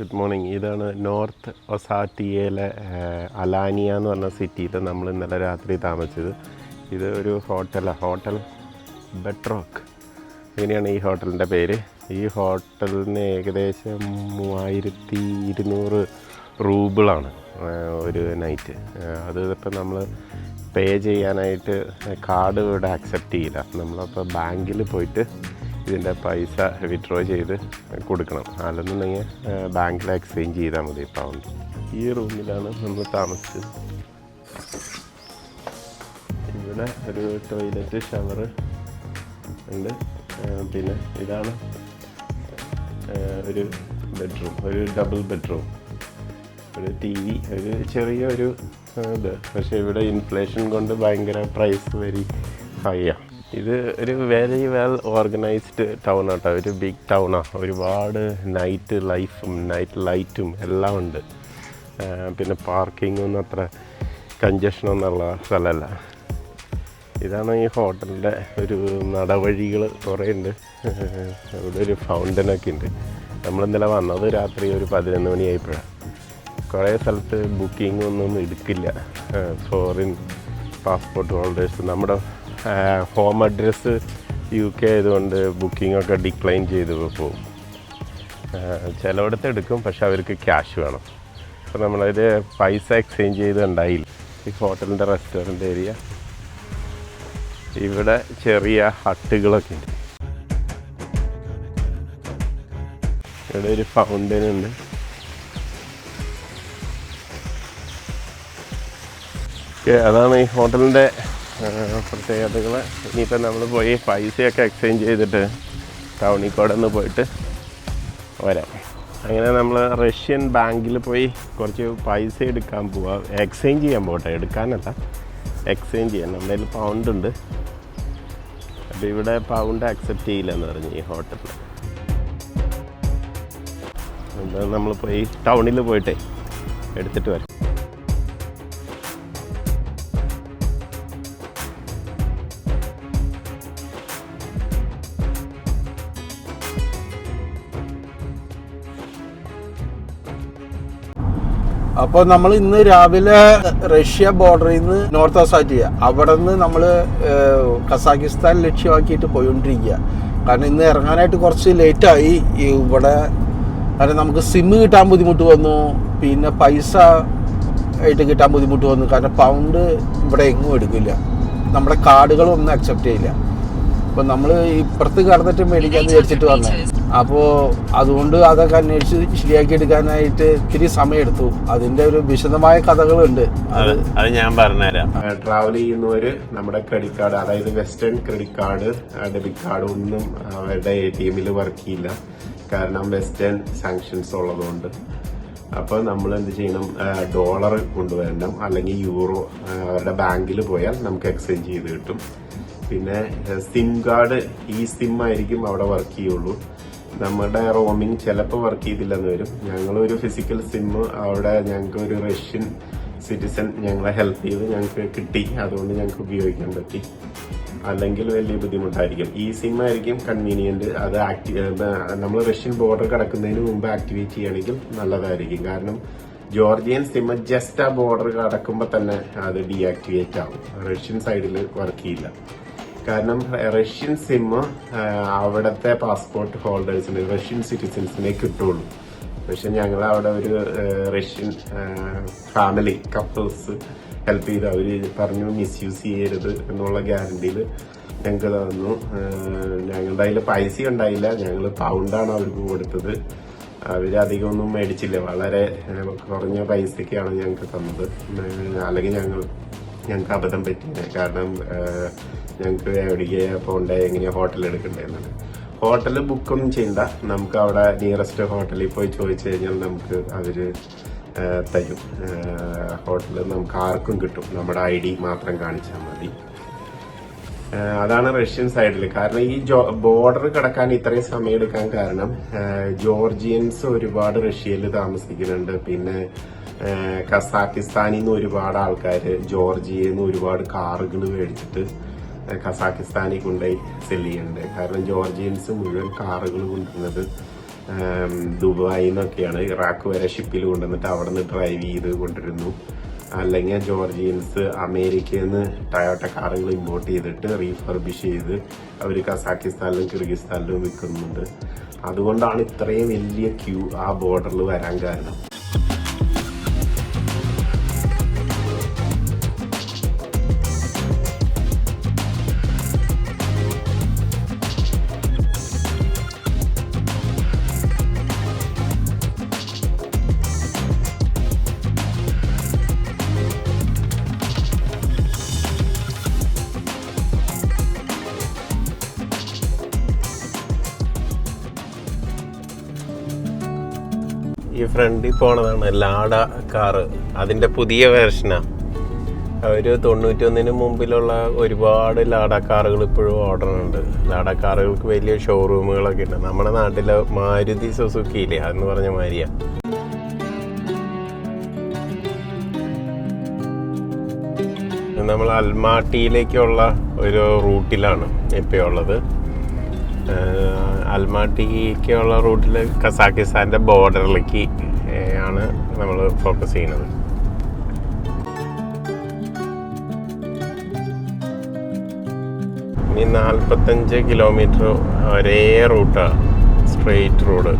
Good morning ഇതാണ് north ഒസാറ്റിയയിലെ Alania എന്ന് പറഞ്ഞ സിറ്റിയിൽ നമ്മൾ ഇന്നലെ രാത്രി താമസിച്ചത്. ഇത് ഒരു ഹോട്ടലാണ് ഹോട്ടൽ ബെട്രോക്ക്. ഇങ്ങനെയാണ് ഈ ഹോട്ടലിന്റെ പേര്. ഈ ഹോട്ടലിന് ഏകദേശം മൂവായിരത്തി ഇരുന്നൂറ് റൂബിളാണ് ഒരു നൈറ്റ്. അത് ഇപ്പം നമ്മൾ പേ ചെയ്യാനായിട്ട് കാർഡ് ഇവിടെ അക്സെപ്റ്റ് ചെയ്യില്ല. നമ്മളപ്പോൾ ബാങ്കിൽ പോയിട്ട് ഇതിന്റെ പൈസ വിഡ്രോ ചെയ്ത് കൊടുക്കണം. അല്ലെന്നുണ്ടെങ്കിൽ ബാങ്കിൽ എക്സ്ചേഞ്ച് ചെയ്താൽ മതി പൗണ്ട് ഈ റൂമിലാണ് നമ്മൾ താമസിച്ചത്. ഇവിടെ ഒരു ടോയ്ലറ്റ് ഷവർ ഉണ്ട്. പിന്നെ ഇതാണ് ഒരു ബെഡ്റൂം ഒരു ഡബിൾ ബെഡ്റൂം ഒരു ടി വി ഒരു ചെറിയ ഒരു ഇത്. പക്ഷേ ഇവിടെ ഇൻഫ്ലേഷൻ കൊണ്ട് ഭയങ്കര പ്രൈസ് വെരി ഹൈ ആണ് ഇത് ഒരു വെരി വെൽ ഓർഗനൈസ്ഡ് ടൗൺ ആട്ടോ. ഒരു ബിഗ് ആണ് ഒരുപാട് നൈറ്റ് ലൈഫും നൈറ്റ് ലൈറ്റും എല്ലാം ഉണ്ട്. പിന്നെ പാർക്കിങ്ങൊന്നും അത്ര കഞ്ചഷനൊന്നുള്ള സ്ഥലമല്ല. ഇതാണ് ഈ ഹോട്ടലിന്റെ ഒരു നടവഴികൾ കുറേ ഉണ്ട്. ഇവിടെ ഒരു ഫൗണ്ടനൊക്കെ ഉണ്ട്. നമ്മൾ ഇന്നലെ വന്നത് രാത്രി ഒരു പതിനൊന്ന് മണിയായപ്പോഴാണ് കുറേ സ്ഥലത്ത് ബുക്കിംഗ് ഒന്നും എടുക്കില്ല. ഫോറിൻ പാസ്പോർട്ട് ഹോൾഡേഴ്സ് നമ്മുടെ ഹോം അഡ്രസ്സ് യു കെ ആയതുകൊണ്ട് ബുക്കിംഗ് ഒക്കെ ഡിക്ലൈൻ ചെയ്ത് പോകും. ചിലയിടത്ത് എടുക്കും പക്ഷെ അവർക്ക് ക്യാഷ് വേണം. അപ്പോൾ നമ്മളതിൽ പൈസ എക്സ്ചേഞ്ച് ചെയ്ത് ഉണ്ടായില്ല. ഈ ഹോട്ടലിന്റെ റെസ്റ്റോറന്റ് ഏരിയ ഇവിടെ ചെറിയ ഹട്ടുകളൊക്കെ ഉണ്ട്. ഇവിടെ ഒരു ഫൗണ്ടൻ ഉണ്ട്. അതാണ് ഈ ഹോട്ടലിന്റെ പ്രത്യേകതകൾ ഇനിയിപ്പോൾ നമ്മൾ പോയി പൈസയൊക്കെ എക്സ്ചേഞ്ച് ചെയ്തിട്ട് ടൗണിൽ കൂടെ ഒന്ന് പോയിട്ട് വരാം. അങ്ങനെ നമ്മൾ റഷ്യൻ ബാങ്കിൽ പോയി കുറച്ച് പൈസ എടുക്കാൻ പോവാം. എക്സ്ചേഞ്ച് ചെയ്യാൻ പോകട്ടെ എടുക്കാനല്ല. എക്സ്ചേഞ്ച് ചെയ്യാൻ. നമ്മുടെ കയ്യിൽ പൗണ്ട് ഉണ്ട്. അപ്പോൾ ഇവിടെ പൗണ്ട് അക്സെപ്റ്റ് ചെയ്യില്ലെന്ന് പറഞ്ഞു ഈ ഹോട്ടലിൽ നമ്മൾ പോയി ടൗണിൽ പോയിട്ടേ എടുത്തിട്ട് വരാം. അപ്പോൾ നമ്മൾ ഇന്ന് രാവിലെ റഷ്യ ബോർഡറിൽ നിന്ന് നോർത്ത് ഒസാറ്റിയ അവിടെ നിന്ന് നമ്മൾ കസാക്കിസ്ഥാൻ ലക്ഷ്യമാക്കിയിട്ട് പോയിക്കൊണ്ടിരിക്കുക കാരണം ഇന്ന് ഇറങ്ങാനായിട്ട് കുറച്ച് ലേറ്റായി. ഇവിടെ കാരണം നമുക്ക് സിമ്മ് കിട്ടാൻ ബുദ്ധിമുട്ട് വന്നു. പിന്നെ പൈസ ആയിട്ട് കിട്ടാൻ ബുദ്ധിമുട്ട് വന്നു. കാരണം പൗണ്ട് ഇവിടെ എങ്ങും എടുക്കില്ല. നമ്മുടെ കാർഡുകളൊന്നും അക്സെപ്റ്റ് ചെയ്യില്ല. അപ്പോൾ നമ്മൾ ഇപ്പുറത്ത് കടന്നിട്ട് മേടിക്കാൻ വിചാരിച്ചിട്ട് വന്നേ അപ്പോൾ അതുകൊണ്ട് അതൊക്കെ അന്വേഷിച്ച് ശരിയാക്കി എടുക്കാനായിട്ട് ഇത്തിരി സമയമെടുത്തു. അതിന്റെ ഒരു വിശദമായ കഥകളുണ്ട്. അത് ഞാൻ പറഞ്ഞുതരാം. ട്രാവൽ ചെയ്യുന്നവര് നമ്മുടെ ക്രെഡിറ്റ് കാർഡ് അതായത് western credit card debit card ഒന്നും അവരുടെ എ ടി എമ്മിൽ വർക്ക് ചെയ്യില്ല. കാരണം വെസ്റ്റേൺ സാങ്ഷൻസ് ഉള്ളതുകൊണ്ട്. അപ്പോൾ നമ്മൾ എന്ത് ചെയ്യണം? ഡോളർ കൊണ്ടുവരണം. അല്ലെങ്കിൽ യൂറോ അവരുടെ ബാങ്കിൽ പോയാൽ നമുക്ക് എക്സ്ചേഞ്ച് ചെയ്ത് കിട്ടും. പിന്നെ സിം കാർഡ് ഈ സിം ആയിരിക്കും അവിടെ വർക്ക് ചെയ്യുള്ളൂ. നമ്മുടെ റോമിംഗ് ചിലപ്പോൾ വർക്ക് ചെയ്തില്ലെന്ന് വരും. ഞങ്ങളൊരു ഫിസിക്കൽ സിം അവിടെ ഞങ്ങൾക്ക് ഒരു റഷ്യൻ സിറ്റിസൺ ഞങ്ങളെ ഹെൽപ്പ് ചെയ്ത് ഞങ്ങൾക്ക് കിട്ടി. അതുകൊണ്ട് ഞങ്ങൾക്ക് ഉപയോഗിക്കാൻ പറ്റി. അല്ലെങ്കിൽ വലിയ ബുദ്ധിമുട്ടായിരിക്കും. ഈ സിം ആയിരിക്കും കൺവീനിയന്റ് അത് ആക്ടി നമ്മൾ റഷ്യൻ ബോർഡർ കടക്കുന്നതിന് മുമ്പ് ആക്ടിവേറ്റ് ചെയ്യുകയാണെങ്കിൽ നല്ലതായിരിക്കും. കാരണം ജോർജിയൻ സിം ജസ്റ്റ് ആ ബോർഡർ കടക്കുമ്പോൾ തന്നെ അത് ഡീആക്ടിവേറ്റ് ആവും. റഷ്യൻ സൈഡിൽ വർക്ക് ചെയ്യില്ല. കാരണം റഷ്യൻ സിം അവിടുത്തെ പാസ്പോർട്ട് ഹോൾഡേഴ്സിന് റഷ്യൻ സിറ്റിസൻസിനെ കിട്ടുള്ളൂ. പക്ഷെ ഞങ്ങൾ അവിടെ ഒരു റഷ്യൻ ഫാമിലി കപ്പിൾസ് ഹെൽപ്പ് ചെയ്ത് അവർ പറഞ്ഞു മിസ്യൂസ് ചെയ്യരുത് എന്നുള്ള ഗ്യാരണ്ടിയിൽ ഞങ്ങൾക്ക് തന്നു. ഞങ്ങളുടെ അതിൽ പൈസ ഉണ്ടായില്ല. ഞങ്ങൾ പൗണ്ടാണ് അവർക്ക് കൊടുത്തത്. അവർ അധികമൊന്നും മേടിച്ചില്ല. വളരെ കുറഞ്ഞ പൈസയ്ക്കാണ് ഞങ്ങൾക്ക് തന്നത്. അല്ലെങ്കിൽ ഞങ്ങൾ ഞങ്ങൾക്ക് അബദ്ധം പറ്റിയത് കാരണം ഞങ്ങൾക്ക് എവിടേക്ക് പോകണ്ടേ എങ്ങനെയാണ് ഹോട്ടൽ എടുക്കണ്ടേന്നാണ് ഹോട്ടൽ ബുക്കൊന്നും ചെയ്യണ്ട. നമുക്ക് അവിടെ നിയറസ്റ്റ് ഹോട്ടലിൽ പോയി ചോദിച്ചു കഴിഞ്ഞാൽ നമുക്ക് അവർ തരും. ഹോട്ടൽ നമുക്ക് ആർക്കും കിട്ടും. നമ്മുടെ ഐ ഡി മാത്രം കാണിച്ചാൽ മതി. അതാണ് റഷ്യൻ സൈഡിൽ കാരണം ഈ ജോ ബോർഡർ കിടക്കാൻ ഇത്രയും സമയം എടുക്കാൻ കാരണം ജോർജിയൻസ് ഒരുപാട് റഷ്യയിൽ താമസിക്കുന്നുണ്ട്. പിന്നെ കസാക്കിസ്ഥാനിൽ നിന്ന് ഒരുപാട് ആൾക്കാർ ജോർജിയയിൽ നിന്ന് ഒരുപാട് കാറുകൾ മേടിച്ചിട്ട് കസാക്കിസ്ഥാനിൽ കൊണ്ടുപോയി സെൽ ചെയ്യുന്നുണ്ട്. കാരണം ജോർജിയൻസ് മുഴുവൻ കാറുകൾ കൊണ്ടുവരുന്നത് ദുബായിൽ നിന്നൊക്കെയാണ്. ഇറാഖ് വരെ ഷിപ്പിൽ കൊണ്ടുവന്നിട്ട് അവിടെ നിന്ന് ഡ്രൈവ് ചെയ്ത് കൊണ്ടിരുന്നു അല്ലെങ്കിൽ ജോർജിയൻസ് അമേരിക്കയിൽ നിന്ന് ടയോട്ട കാറുകൾ ഇമ്പോർട്ട് ചെയ്തിട്ട് റീഫർബിഷ് ചെയ്ത് അവർ കസാക്കിസ്ഥാനിലും കിർഗിസ്ഥാനിലും വിൽക്കുന്നുണ്ട്. അതുകൊണ്ടാണ് ഇത്രയും വലിയ ക്യൂ ആ ബോർഡറിൽ വരാൻ കാരണം. ഫ്രണ്ടിൽ പോണതാണ് ലാഡ കാറ് അതിന്റെ പുതിയ വേർഷനാ ഒരു തൊണ്ണൂറ്റൊന്നിന് മുമ്പിലുള്ള ഒരുപാട് ലാഡ കാറുകൾ ഇപ്പോഴും ഓർഡർ ഉണ്ട്. ലാഡ കാറുകൾക്ക് വലിയ ഷോറൂമുകളൊക്കെ ഉണ്ട്. നമ്മുടെ നാട്ടിലെ മാരുതി സുസുക്കി ഇല്ലേ അതെന്ന് പറഞ്ഞ മാരിയാണ് നമ്മൾ അൽമാട്ടിയിലേക്കുള്ള ഒരു റൂട്ടിലാണ് ഇപ്പോൾ ഉള്ളത്. അൽമാട്ടിക്കുള്ള റൂട്ടിൽ കസാക്കിസ്ഥാന്റെ ബോർഡറിലേക്ക് ആണ് നമ്മൾ ഫോക്കസ് ചെയ്യുന്നത്. ഇനി നാൽപ്പത്തഞ്ച് കിലോമീറ്റർ ഒരേ റൂട്ടാണ് സ്ട്രെയിറ്റ് റോഡ്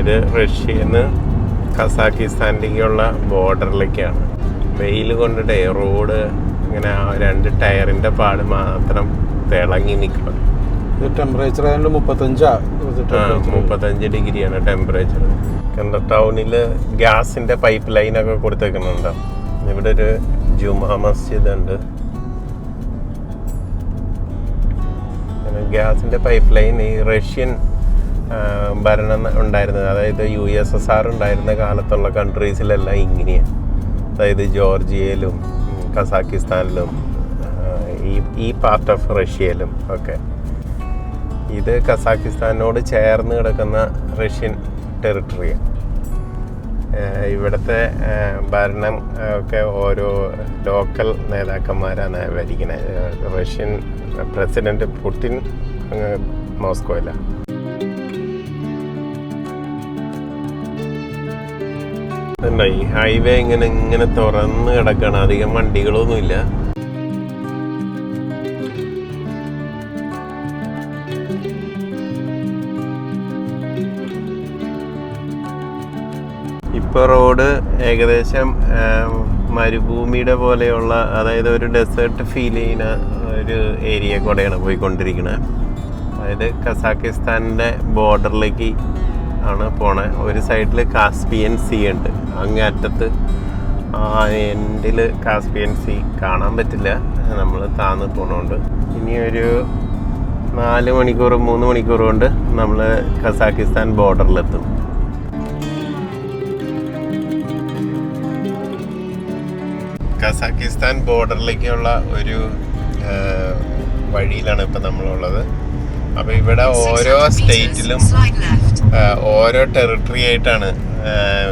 ഇത് റഷ്യയിൽ നിന്ന് കസാക്കിസ്ഥാനിലേക്കുള്ള ബോർഡറിലേക്കാണ്. വെയിൽ കൊണ്ടിട്ടേ റോഡ് ഇങ്ങനെ രണ്ട് ടയറിന്റെ പാട് മാത്രം തിളങ്ങി നിൽക്കണം. ടെമ്പറേച്ചർ ആയതുകൊണ്ട് മുപ്പത്തഞ്ചാ മുപ്പത്തഞ്ച് ഡിഗ്രിയാണ് ടെമ്പറേച്ചർ കണ്ട ടൗണിൽ ഗ്യാസിന്റെ പൈപ്പ് ലൈൻ ഒക്കെ കൊടുത്തേക്കുന്നുണ്ട്? ഇവിടെ ഒരു ജുമാ മസ്ജിദ് ഉണ്ട് ഗ്യാസിന്റെ പൈപ്പ് ലൈൻ ഈ റഷ്യൻ ഭരണം ഉണ്ടായിരുന്നത്. അതായത് യു എസ് എസ് ആർ ഉണ്ടായിരുന്ന കാലത്തുള്ള കൺട്രീസിലെല്ലാം ഇങ്ങനെയാണ് അതായത് ജോർജിയയിലും കസാക്കിസ്ഥാനിലും ഈ ഈ പാർട്ട് ഓഫ് റഷ്യയിലും ഒക്കെ. ഇത് കസാക്കിസ്ഥാനോട് ചേർന്ന് കിടക്കുന്ന റഷ്യൻ ടെറിട്ടറിയാണ് ഇവിടുത്തെ ഭരണം ഒക്കെ ഓരോ ലോക്കൽ നേതാക്കന്മാരാണ് ഭരിക്കുന്നത് റഷ്യൻ പ്രസിഡന്റ് പുടിൻ മോസ്കോയില. മോസ്കോയിലാണ് ഈ ഹൈവേ ഇങ്ങനെ ഇങ്ങനെ തുറന്ന് കിടക്കണം. അധികം വണ്ടികളൊന്നുമില്ല. ഇപ്പോൾ റോഡ് ഏകദേശം മരുഭൂമിയുടെ പോലെയുള്ള അതായത് ഒരു ഡെസേർട്ട് ഫീൽ ചെയ്യുന്ന ഒരു ഏരിയ കൂടെയാണ് പോയിക്കൊണ്ടിരിക്കുന്നത് അതായത് കസാക്കിസ്ഥാനിന്റെ ബോർഡറിലേക്ക് ആണ് പോണേ. ഒരു സൈഡിൽ കാസ്പിയൻ സീ ഉണ്ട്. അങ്ങേ അറ്റത്ത് എൻഡിൽ കാസ്പിയൻ സീ കാണാൻ പറ്റില്ല. നമ്മൾ താന്ന് പോണോണ്ട്. ഇനി ഒരു നാല് മണിക്കൂർ മൂന്ന് മണിക്കൂർ കൊണ്ട് നമ്മൾ കസാക്കിസ്ഥാൻ ബോർഡറിലെത്തും കസാക്കിസ്ഥാൻ ബോർഡറിലേക്കുള്ള ഒരു വഴിയിലാണ് ഇപ്പം നമ്മളുള്ളത്. അപ്പോൾ ഇവിടെ ഓരോ സ്റ്റേറ്റിലും ഓരോ ടെറിട്ടറി ആയിട്ടാണ്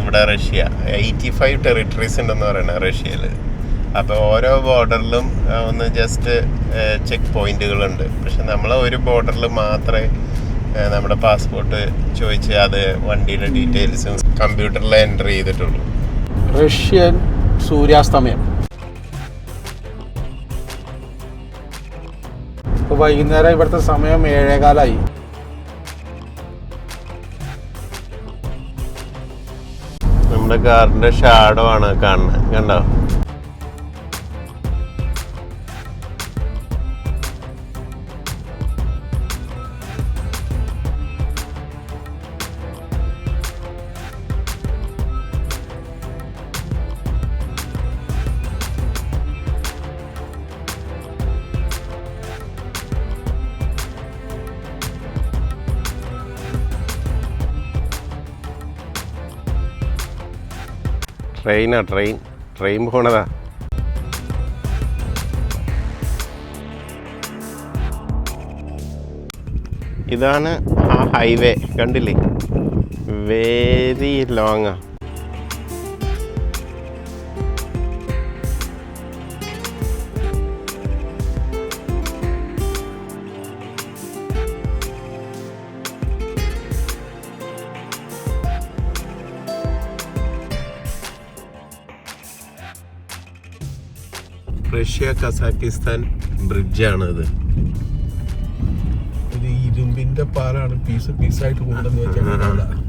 ഇവിടെ റഷ്യ. എയ്റ്റി ഫൈവ് ടെറിട്ടറീസ് ഉണ്ടെന്ന് പറയുന്നത് റഷ്യയിൽ അപ്പോൾ ഓരോ ബോർഡറിലും ഒന്ന് ജസ്റ്റ് ചെക്ക് പോയിന്റുകളുണ്ട്. പക്ഷെ നമ്മൾ ഒരു ബോർഡറിൽ മാത്രമേ നമ്മുടെ പാസ്പോർട്ട് ചോദിച്ച് അത് വണ്ടിയുടെ ഡീറ്റെയിൽസും കമ്പ്യൂട്ടറിൽ എന്റർ ചെയ്തിട്ടുള്ളൂ. റഷ്യൻ സൂര്യാസ്തമയം. വൈകുന്നേരം ഇവിടുത്തെ സമയം ഏഴേകാലായി. നമ്മുടെ കാറിന്റെ ഷാഡോ ആണ് കാണുന്നത്. കണ്ടോ? ട്രെയിനാ ട്രെയിൻ. ട്രെയിൻ പോണതാ. ഇതാണ് ആ ഹൈവേ കണ്ടില്ലേ? വെരി ലോങ്ങാ റഷ്യ കസാക്കിസ്ഥാൻ ബ്രിഡ്ജാണ് ഇത്. ഒരു ഇരുമ്പിന്റെ പാലാണ് പീസ് പീസായിട്ട് കൊണ്ടുവന്ന് വെച്ചാൽ